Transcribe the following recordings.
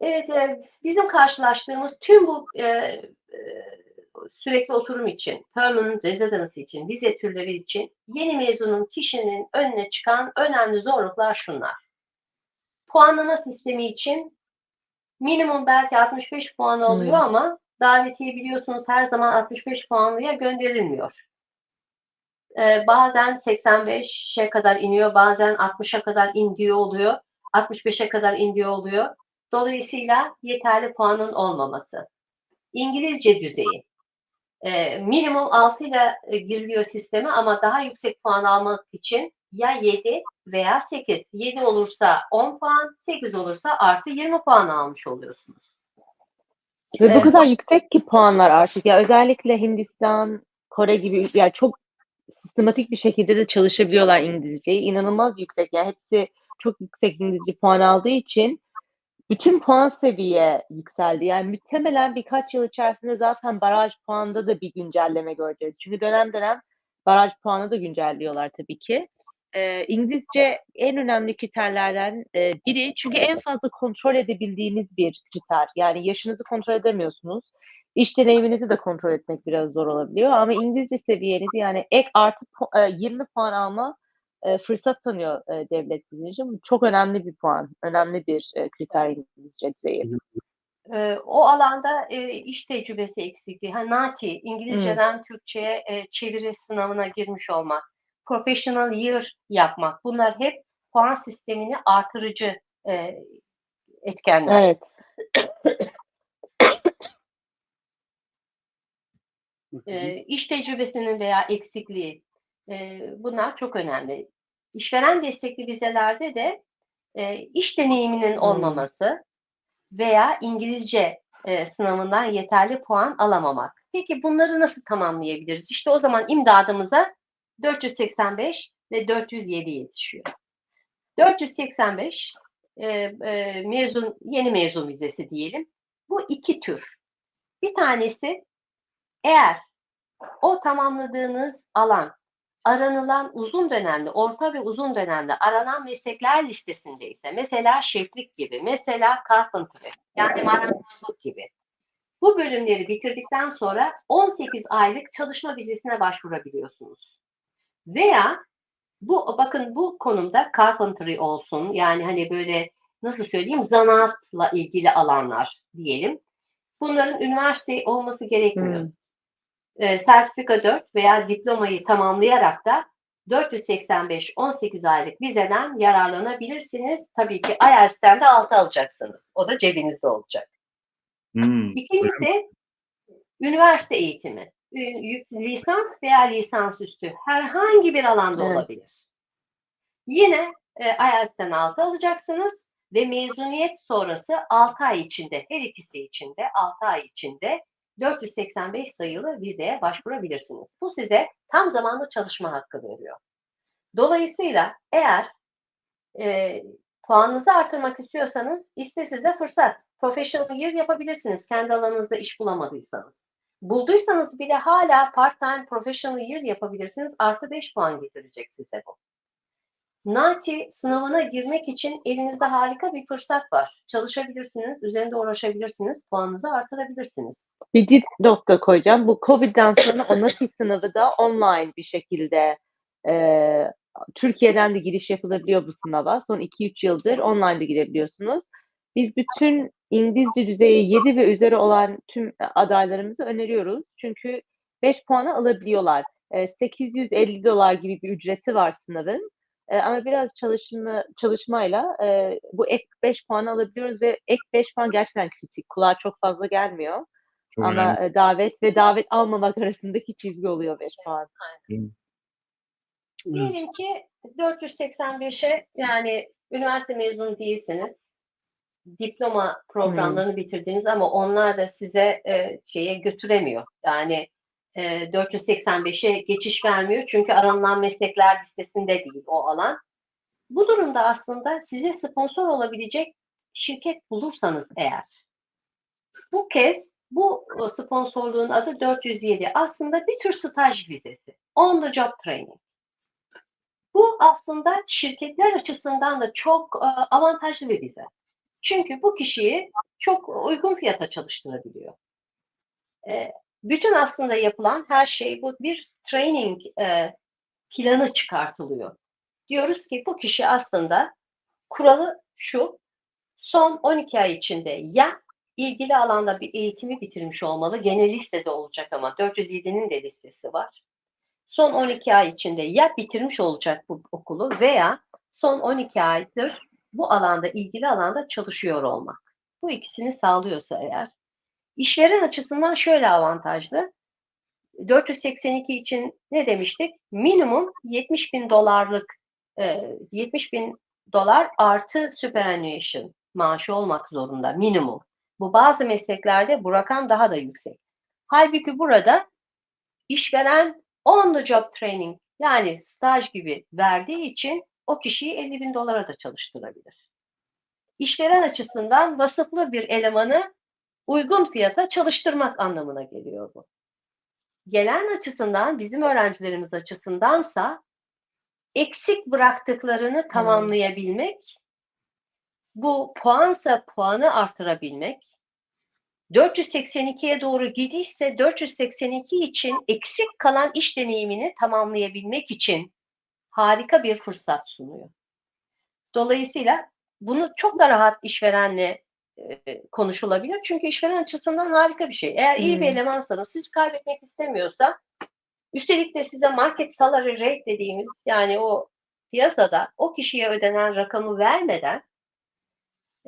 Evet, eee, bizim karşılaştığımız tüm bu, eee, eee, sürekli oturum için, permanent residence için, vize türleri için yeni mezunun kişinin önüne çıkan önemli zorluklar şunlar. Puanlama sistemi için minimum belki 65 puan oluyor Hımm. ama davetiye biliyorsunuz her zaman 65 puanlıya gönderilmiyor. Eee, bazen 85'e kadar iniyor, bazen 60'a kadar indiği oluyor, 65'e kadar indiği oluyor. Dolayısıyla yeterli puanın olmaması. İngilizce düzeyi. Eee, minimum 6 ile e, giriliyor sisteme ama daha yüksek puan almak için ya 7 veya 8. 7 olursa 10 puan, 8 olursa artı 20 puan almış oluyorsunuz. Ve bu Evet. kadar yüksek ki puanlar artık. Ya özellikle Hindistan, Kore gibi ya çok sistematik bir şekilde de çalışabiliyorlar İngilizceyi. İnanılmaz yüksek. Yani hepsi çok yüksek İngilizce puan aldığı için bütün puan seviye yükseldi. Yani muhtemelen birkaç yıl içerisinde zaten baraj puanında da bir güncelleme göreceğiz. Çünkü dönem dönem baraj puanı da güncelliyorlar tabii ki. Eee, İngilizce en önemli kriterlerden, eee, biri çünkü en fazla kontrol edebildiğiniz bir kriter. Yani yaşınızı kontrol edemiyorsunuz. İş deneyiminizi de kontrol etmek biraz zor olabiliyor ama İngilizce seviyenizi yani ek artı eee, 20 puan alma, eee, fırsat tanıyor, eee, devlet sizin için. Bu çok önemli bir puan, önemli bir, eee, kriter İngilizce düzeyi. Eee, o alanda, eee, iş tecrübesi eksikliği, ha, NATI. İngilizceden Türkçe'ye, eee, çeviri sınavına girmiş olmak, professional year yapmak, bunlar hep puan sistemini artırıcı, eee, etkenler. Evet. Eee, iş tecrübesinin veya eksikliği, eee, bunlar çok önemli. İşveren destekli vizelerde de, eee, iş deneyiminin Hımm. olmaması veya İngilizce, eee, sınavından yeterli puan alamamak. Peki bunları nasıl tamamlayabiliriz? İşte o zaman imdadımıza 485 ve 407 yetişiyor. 485, eee, eee, mezun yeni mezun vizesi diyelim. Bu 2 tür. Bir tanesi eğer o tamamladığınız alan aranılan uzun dönemli, orta ve uzun dönemli aranan meslekler listesindeyse, mesela şeflik gibi, mesela carpentry yani marangozluk gibi. Bu bölümleri bitirdikten sonra 18 aylık çalışma vizesine başvurabiliyorsunuz. Veya bu bakın bu konumda carpentry olsun, yani hani böyle nasıl söyleyeyim zanaatla ilgili alanlar diyelim. Bunların üniversite olması gerekmiyor. Hımm. Eee, sertifika 4 veya diplomayı tamamlayarak da 485 18 aylık vizeden yararlanabilirsiniz. Tabii ki IELTS'ten de 6 alacaksınız. O da cebinizde olacak. Hocam İkincisi üniversite eğitimi. Lisans veya lisansüstü herhangi bir alanda Evet. olabilir. Yine, eee, IELTS'ten 6 alacaksınız ve mezuniyet sonrası 6 ay içinde, her ikisi için de 6 ay içinde 485 sayılı vizeye başvurabilirsiniz. Bu size tam zamanlı çalışma hakkı veriyor. Dolayısıyla eğer, eee, puanınızı artırmak istiyorsanız işte size fırsat. Professional year yapabilirsiniz kendi alanınızda iş bulamadıysanız. Bulduysanız bile hâlâ part-time professional year yapabilirsiniz. Artı 5 puan getirecek size bu. NATI sınavına girmek için elinizde harika bir fırsat var. Çalışabilirsiniz, üzerinde uğraşabilirsiniz, puanınızı artırabilirsiniz. Bir dipnot da koyacağım. Bu COVID'den sonra o NATI sınavı da online bir şekilde, eee, Türkiye'den de giriş yapılabiliyor bu sınava. Son 2-3 yıldır online de girebiliyorsunuz. Biz bütün İngilizce düzeyi 7 ve üzeri olan tüm adaylarımıza öneriyoruz. Çünkü 5 puanı alabiliyorlar. Eee, $850 gibi bir ücreti var sınavın. Eee, ama biraz çalışma çalışmayla, eee, bu ek 5 puanı alabiliyoruz ve ek 5 puan gerçekten kritik. Kulağa çok fazla gelmiyor. Çok Ama, önemli. eee, davet ve davet almamak arasındaki çizgi oluyor 5 puan. Evet. Diyelim ki 485'e yani üniversite mezunu değilsiniz. Diploma programlarını bitirdiniz ama onlar da size, eee, şeye götüremiyor. Yani, eee, 485'e geçiş vermiyor çünkü aranılan meslekler listesinde değil o alan. Bu durumda aslında size sponsor olabilecek şirket bulursanız eğer, bu kez bu, ııı, sponsorluğun adı 407. Aslında bir tür staj vizesi. On the job training. Bu aslında şirketler açısından da çok, eee, avantajlı bir vize. Çünkü bu kişiyi çok uygun fiyata çalıştırabiliyor. Bütün aslında yapılan her şey bu bir training e, planı çıkartılıyor. Diyoruz ki bu kişi aslında kuralı şu, son 12 ay içinde ya ilgili alanda bir eğitimi bitirmiş olmalı, gene listede olacak ama 407'nin de listesi var. Son 12 ay içinde ya bitirmiş olacak bu okulu veya son 12 aydır bu alanda, ilgili alanda çalışıyor olmak. Bu ikisini sağlıyorsa eğer, işveren açısından şöyle avantajlı. 482 için ne demiştik? Minimum 70 bin dolarlık, e, 70 bin dolar artı superannuation maaşı olmak zorunda minimum. Bu bazı mesleklerde bu rakam daha da yüksek. Halbuki burada işveren on the job training yani staj gibi verdiği için o kişiyi 50 bin dolara da çalıştırabilir. İşveren açısından vasıflı bir elemanı uygun fiyata çalıştırmak anlamına geliyor bu. Gelen açısından, bizim öğrencilerimiz açısındansa eksik bıraktıklarını tamamlayabilmek, bu puansa puanı artırabilmek, 482'ye doğru gidişse 482 için eksik kalan iş deneyimini tamamlayabilmek için harika bir fırsat sunuyor. Dolayısıyla bunu çok da rahat işverenle konuşulabilir. Çünkü işveren açısından harika bir şey. Eğer iyi bir Hmm. elemansanız, siz kaybetmek istemiyorsa, üstelik de size market salary rate dediğimiz yani o piyasada o kişiye ödenen rakamı vermeden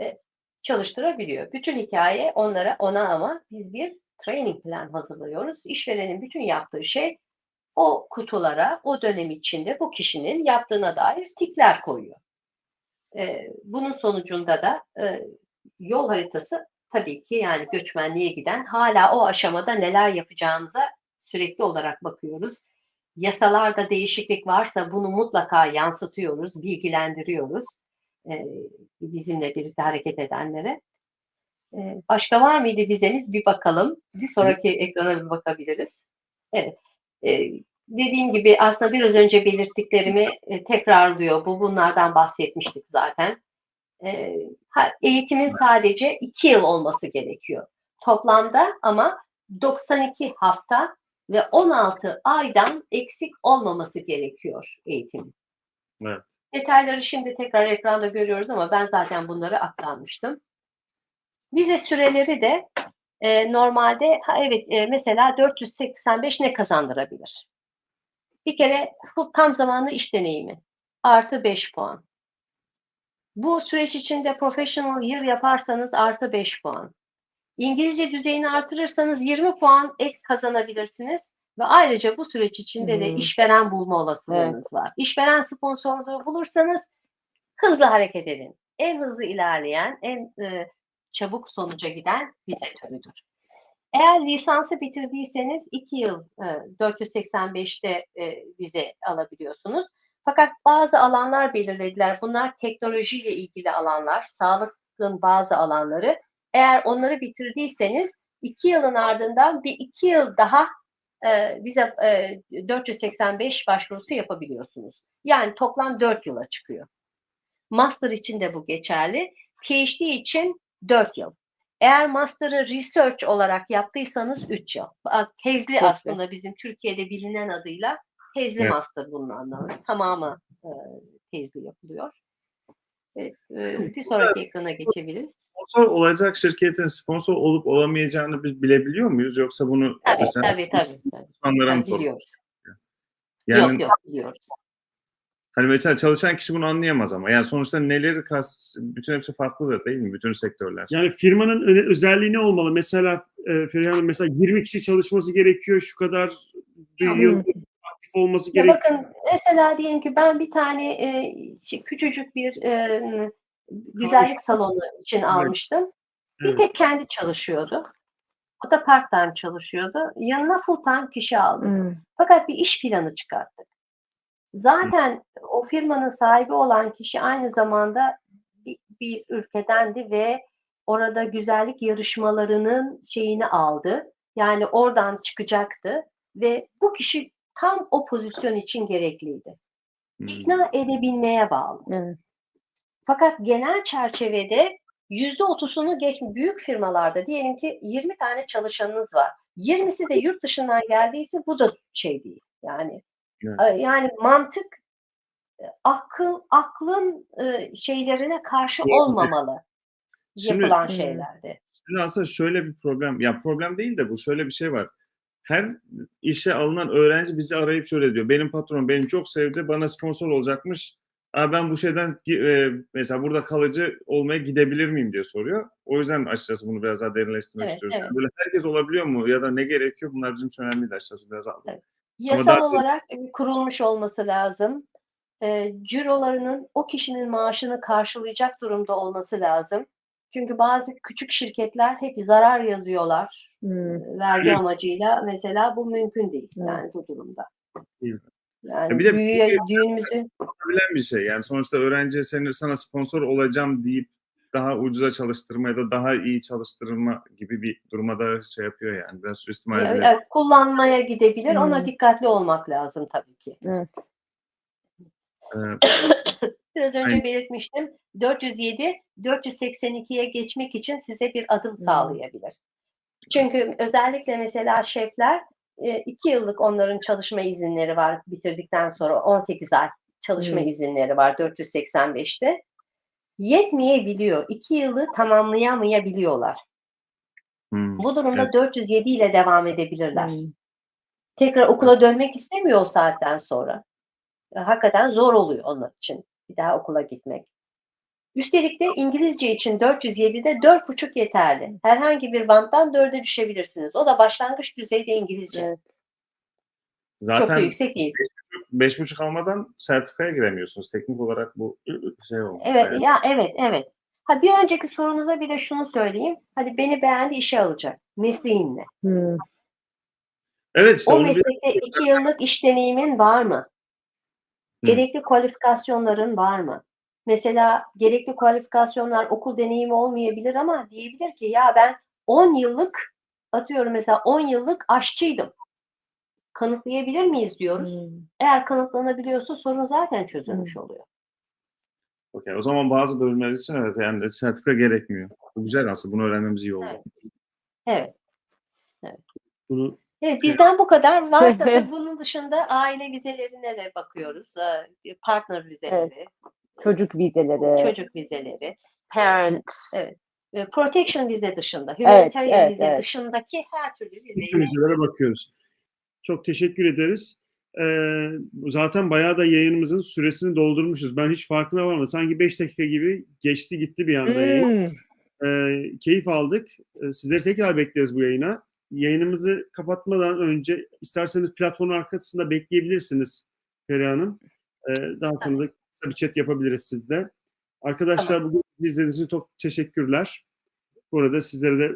e, çalıştırabiliyor. Bütün hikaye onlara ona ama biz bir training plan hazırlıyoruz. İşverenin bütün yaptığı şey o kutulara o dönem içinde bu kişinin yaptığına dair tikler koyuyor. E, bunun sonucunda da e, yol haritası tabii ki yani göçmenliğe giden hala o aşamada neler yapacağımıza sürekli olarak bakıyoruz. Yasalarda değişiklik varsa bunu mutlaka yansıtıyoruz, bilgilendiriyoruz e, bizimle birlikte hareket edenlere. E, başka var mıydı vizemiz? Bir bakalım. Bir sonraki ekrana bir bakabiliriz. Evet. E, dediğim gibi aslında biraz önce belirttiklerimi e, tekrarlıyor. Bu bunlardan bahsetmiştik zaten. E, eğitimin sadece iki yıl olması gerekiyor. Toplamda ama 92 hafta ve 16 aydan eksik olmaması gerekiyor eğitim. Evet. Detayları şimdi tekrar ekranda görüyoruz ama ben zaten bunları aktarmıştım. Vize süreleri de e, normalde ha, evet e, mesela 485 ne kazandırabilir? Bir kere tam zamanlı iş deneyimi artı 5 puan. Bu süreç içinde professional year yaparsanız artı 5 puan. İngilizce düzeyini artırırsanız 20 puan ek kazanabilirsiniz ve ayrıca bu süreç içinde de Hmm. işveren bulma olasılığınız var. İşveren sponsorluğu bulursanız hızlı hareket edin. En hızlı ilerleyen, en e, çabuk sonuca giden vize türüdür. Eğer lisansı bitirdiyseniz 2 yıl e, 485'te e, vize alabiliyorsunuz. Fakat bazı alanlar belirlediler. Bunlar teknolojiyle ilgili alanlar, sağlıkın bazı alanları. Eğer onları bitirdiyseniz 2 yılın ardından bir 2 yıl daha e, vize e, 485 başvurusu yapabiliyorsunuz. Yani toplam 4 yıla çıkıyor. Master için de bu geçerli. PhD için 4 yıl. Eğer master'ı research olarak yaptıysanız 3 yıl. Tezli. aslında bizim Türkiye'de bilinen adıyla tezli Evet. master bunun anlamı. Tamamı e, tezli yapılıyor. Evet, e, bir sonraki ekrana geçebiliriz. Sponsor olacak şirketin sponsor olup olamayacağını biz bilebiliyor muyuz? Yoksa bunu Tabii mesela tabii tabii. tabii. insanlara mı biliyoruz. Yani Yok yok biliyoruz. hani mesela çalışan kişi bunu anlayamaz ama. Yani sonuçta neleri kast, bütün hepsi farklıdır değil mi? Bütün sektörler. Yani firmanın özelliği ne olmalı? Mesela e, Feriha Hanım mesela 20 kişi çalışması gerekiyor. Şu kadar bir yıl aktif olması Ya gerekiyor. bakın mesela diyelim ki ben bir tane e, şey, küçücük bir e, güzellik salonu için almıştım. Bir Evet. tek kendi çalışıyordu. O da part time çalışıyordu. Yanına full time kişi aldım. Hmm. Fakat bir iş planı çıkarttık. Zaten o firmanın sahibi olan kişi aynı zamanda bir, bir ülkedendi ve orada güzellik yarışmalarının şeyini aldı. Yani oradan çıkacaktı ve bu kişi tam o pozisyon için gerekliydi. Hmm. İkna edebilmeye bağlı. Evet. Fakat genel çerçevede %30'unu geç büyük firmalarda diyelim ki 20 tane çalışanınız var. 20'si de yurt dışından geldiyse bu da şey değil. Yani Evet. e, yani mantık e, akıl aklın e, şeylerine karşı Doğru. olmamalı Şimdi- yapılan Hmm. şeylerde. Şimdi aslında şöyle bir problem, ya problem değil de bu şöyle bir şey var. Her işe alınan öğrenci bizi arayıp şöyle diyor. Benim patronum beni çok sevdi, bana sponsor olacakmış. Aa, ben bu şeyden e, mesela burada kalıcı olmaya gidebilir miyim diye soruyor. O yüzden açıkçası bunu biraz daha derinleştirmek Evet, istiyoruz. evet. Yani böyle herkes olabiliyor mu ya da ne gerekiyor? Bunlar bizim için önemli değil açıkçası biraz aldım. Evet. Yasal daha- olarak e, kurulmuş olması lazım. E, cirolarının o kişinin maaşını karşılayacak durumda olması lazım. Çünkü bazı küçük şirketler hep zarar yazıyorlar Hmm. vergi Evet. amacıyla. Mesela bu mümkün değil Evet. yani bu durumda. Evet. Yani bir de- büyüye, düğünümüzü Bilen bir şey. Yani sonuçta öğrenci seni sana sponsor olacağım deyip daha ucuza çalıştırma ya da daha iyi çalıştırma gibi bir duruma da şey yapıyor yani. Biraz suistimal e, ediyor. e, kullanmaya gidebilir. Ona Hmm. dikkatli olmak lazım tabii ki. Evet. Biraz önce Aynen. belirtmiştim. 407 482'ye geçmek için size bir adım Hmm. sağlayabilir. Çünkü özellikle mesela şefler e, iki yıllık onların çalışma izinleri var bitirdikten sonra 18 ay çalışma Hmm. izinleri var 485'te. Yetmeyebiliyor. İki yılı tamamlayamayabiliyorlar. hmm. Bu durumda Evet. 407 ile devam edebilirler. Hmm. Tekrar okula dönmek istemiyor o saatten sonra. E, Hakikaten zor oluyor onlar için bir daha okula gitmek. Üstelik de İngilizce için 407'de 4,5 yeterli. Herhangi bir banttan 4'e düşebilirsiniz. O da başlangıç düzeyde İngilizce. Evet. Çok da Zaten yüksek değil. beş buçuk almadan sertifikaya giremiyorsunuz. Teknik olarak bu şey olmuş. Evet, Yani ya evet, evet. Ha bir önceki sorunuza bir de şunu söyleyeyim. Hadi beni beğendi işe alacak. Mesleğinle. Hmm. Evet işte O onu bir meslekte iki yıllık iş deneyimin var mı? Gerekli kualifikasyonların var mı? Mesela gerekli kualifikasyonlar okul deneyimi olmayabilir ama diyebilir ki ya ben 10 yıllık atıyorum mesela 10 yıllık aşçıydım. Kanıtlayabilir miyiz diyoruz. Hmm. Eğer kanıtlanabiliyorsa sorun zaten çözülmüş oluyor. Okey, O zaman bazı bölümler için evet yani sertifika gerekmiyor. Bu güzel aslında. Bunu öğrenmemiz iyi oldu. Evet. Evet. Bunu Evet, bizden bu kadar. Varsa da bunun dışında aile vizelerine de bakıyoruz. Ee, Partner vizeleri, Çocuk vizeleri, çocuk vizeleri. parent. e, protection vize dışında, humanitarian evet, vize evet. dışındaki her türlü bütün vizeyi vizelere bakıyoruz. Çok teşekkür ederiz. Ee, zaten bayağı da yayınımızın süresini doldurmuşuz. Ben hiç farkına varmadım. Sanki 5 dakika gibi geçti gitti bir anda yayın. Hmm. Ee, keyif aldık. Ee, sizleri tekrar bekleriz bu yayına. Yayınımızı kapatmadan önce isterseniz platformun arkasında bekleyebilirsiniz Feriha Hanım. Ee, daha sonra da kısa bir chat yapabiliriz sizle. Arkadaşlar bugün bizi izlediğiniz için çok teşekkürler. Bu arada sizlere de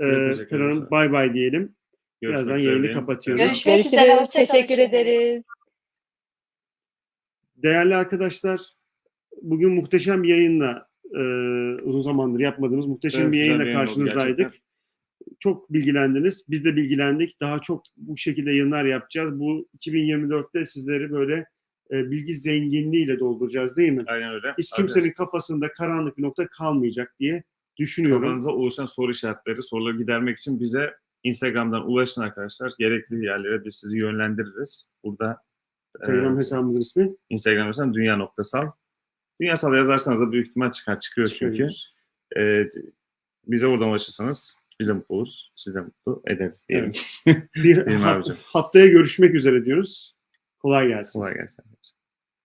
Size e, ederiz. bay bay diyelim. Görüşmek Birazdan üzere yayını kapatıyoruz. Görüşmek üzere, Görüşürüz. hoşça kalın Teşekkür ederiz. Değerli arkadaşlar, bugün muhteşem bir yayınla e, uzun zamandır yapmadığımız muhteşem Evet, bir yayınla yayın oldu karşınızdaydık. gerçekten. Çok bilgilendiniz. Biz de bilgilendik. Daha çok bu şekilde yayınlar yapacağız. Bu 2024'te sizleri böyle e, bilgi zenginliğiyle dolduracağız değil mi? Aynen öyle. Hiç kimsenin kafasında karanlık bir nokta kalmayacak diye düşünüyorum. Kafanıza oluşan soru işaretleri, soruları gidermek için bize Instagram'dan ulaşın arkadaşlar. Gerekli yerlere biz sizi yönlendiririz. Burada Instagram e, hesabımızın ismi. Instagram hesabım dünya noktasal. Dünyasal yazarsanız da büyük ihtimal çıkar çıkıyor çünkü. Çıkıyoruz. E, bize oradan ulaşırsanız biz de mutlu oluruz. Siz de mutlu ederiz diyelim. Bir Benim haf- abicim. haftaya görüşmek üzere diyoruz. Kolay gelsin. Kolay gelsin.